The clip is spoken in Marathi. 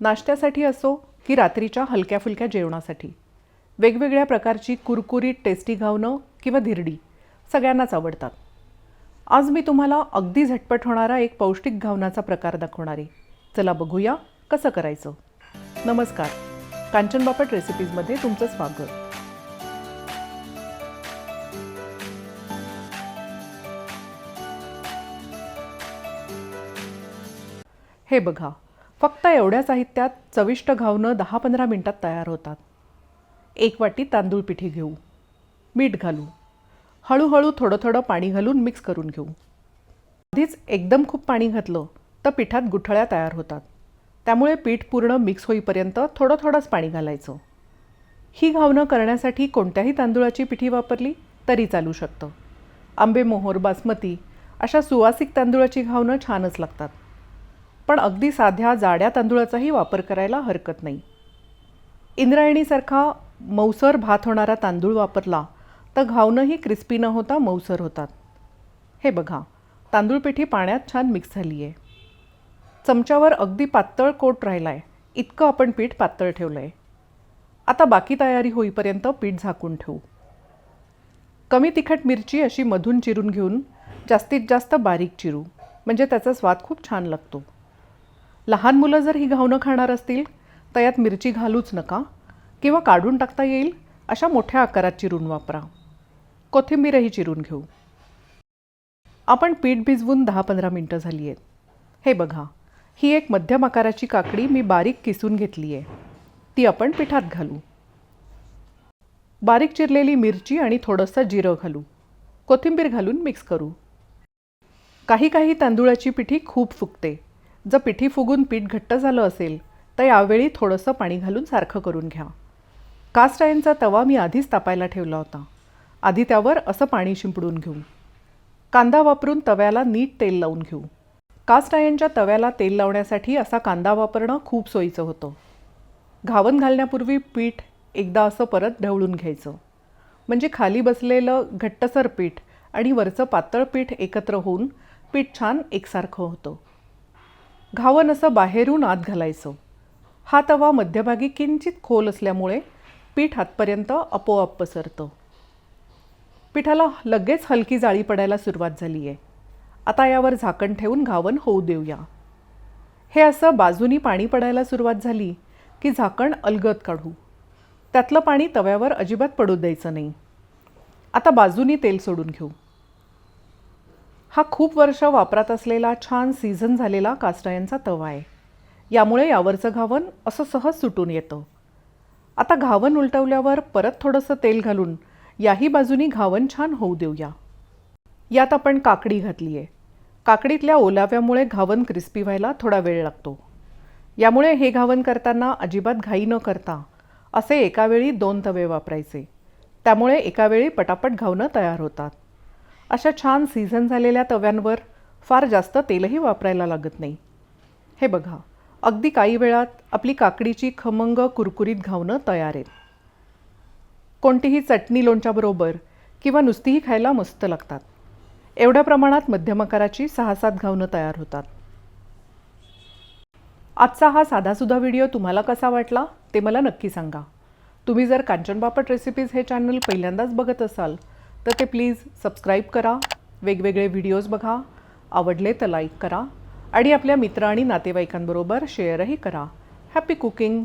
नाश्त्यासाठी असो की रात्रीच्या हलक्या फुलक्या जेवणासाठी. वेगवेगळ्या प्रकारची कुरकुरीत टेस्टी घावणं किंवा धिरडी सगळ्यांनाच आवडतात. आज मी तुम्हाला अगदी झटपट होणारा एक पौष्टिक घावनाचा प्रकार दाखवणार. आहे चला बघूया कसं करायचं. नमस्कार. कांचन बापट रेसिपीजमध्ये तुमचं स्वागत. हे बघा फक्त एवढ्या साहित्यात चविष्ट घावणं दहा पंधरा मिनटात तयार होतात. एक वाटी तांदूळ पिठी घेऊ. मीठ घालू. हळूहळू थोडं थोडं पाणी घालून मिक्स करून घेऊ. आधीच एकदम खूप पाणी घातलं तर पिठात गुठळ्या तयार होतात. त्यामुळे पीठ पूर्ण मिक्स होईपर्यंत थोडं थोडंच पाणी घालायचं. ही घावणं करण्यासाठी कोणत्याही तांदूळाची पिठी वापरली तरी चालू शकतं. आंबे मोहोर बासमती अशा सुवासिक तांदूळाची घावणं छानच लागतात. पण अगदी साध्या जाड्या तांदूळाचाही वापर करायला हरकत नाही. इंद्रायणीसारखा मौसर भात होणारा तांदूळ वापरला तर घावणंही क्रिस्पी न होता मौसर होतात. हे बघा तांदूळ पिठी पाण्यात छान मिक्स झाली आहे चमच्यावर अगदी पातळ कोट राहिला आहे इतकं आपण पीठ पातळ ठेवलं आहे आता बाकी तयारी होईपर्यंत पीठ झाकून ठेवू. कमी तिखट मिरची अशी मधून चिरून घेऊन जास्तीत जास्त बारीक चिरू. म्हणजे त्याचा स्वाद खूप छान लागतो. लहान मुलं जर ही घावणं खाणार असतील तर यात मिरची घालूच नका किंवा काढून टाकता येईल अशा मोठ्या आकारात चिरून वापरा. कोथिंबीरही चिरून घेऊ. आपण पीठ भिजवून दहा पंधरा मिनटं झाली आहेत. हे बघा ही एक मध्यम आकाराची काकडी मी बारीक किसून घेतली आहे ती आपण पिठात घालू. बारीक चिरलेली मिरची आणि थोडंसं जिरं घालू. कोथिंबीर घालून मिक्स करू. काही काही तांदूळाची पिठी खूप फुगते. जर पिठी फुगून पीठ घट्ट झालं असेल तर यावेळी थोडंसं पाणी घालून सारखं करून घ्या. कास्ट आयनचा तवा मी आधीच तापायला ठेवला होता. आधी त्यावर असं पाणी शिंपडून घेऊ. कांदा वापरून तव्याला नीट तेल लावून घेऊ. कास्ट आयनच्या तव्याला तेल लावण्यासाठी असा कांदा वापरणं खूप सोयीचं होतं. घावन घालण्यापूर्वी पीठ एकदा असं परत ढवळून घ्यायचं. म्हणजे खाली बसलेलं घट्टसर पीठ आणि वरचं पातळ पीठ एकत्र होऊन पीठ छान एकसारखं होतं. घावन असं बाहेरून आत घालायचं. हा तवा मध्यभागी किंचित खोल असल्यामुळे पीठ हातपर्यंत आपोआप पसरतं. पिठाला लगेच हलकी जाळी पडायला सुरुवात झाली आहे आता यावर झाकण ठेवून घावन होऊ देऊया. हे असं बाजूनी पाणी पडायला सुरुवात झाली की झाकण अलगद काढू. त्यातलं पाणी तव्यावर अजिबात पडू द्यायचं नाही. आता बाजूनी तेल सोडून घेऊ. हा खूप वर्ष वापरात असलेला छान सीझन झालेला कास्टायनचा तवा आहे. यामुळे यावरचं घावन असं सहज सुटून येतं. आता घावन उलटवल्यावर परत थोडंसं तेल घालून याही बाजूनी घावन छान होऊ देऊया. यात आपण काकडी घातली आहे काकडीतल्या ओलाव्यामुळे घावन क्रिस्पी व्हायला थोडा वेळ लागतो. यामुळे हे घावन करताना अजिबात घाई न करता असे एकावेळी दोन तवे वापरायचे. त्यामुळे एकावेळी पटापट घावणं तयार होतात. अशा छान सीझन झालेल्या तव्यांवर फार जास्त तेलही वापरायला लागत नाही. हे बघा अगदी काही वेळात आपली काकडीची खमंग कुरकुरीत घावणं तयार आहेत. कोणतीही चटणी लोणच्याबरोबर किंवा नुसतीही खायला मस्त लागतात. एवढ्या प्रमाणात मध्यम आकाराची सहा सात घावणं तयार होतात. आजचा हा साधासुद्धा व्हिडिओ तुम्हाला कसा वाटला ते मला नक्की सांगा. तुम्ही जर कांचन बापट रेसिपीज हे चॅनल पहिल्यांदाच बघत असाल तर ते प्लीज सबस्क्राईब करा वेगवेगळे व्हिडिओज बघा आवडले तर लाईक करा आणि आपल्या मित्र आणि नातेवाईकांबरोबर शेअरही करा. Happy cooking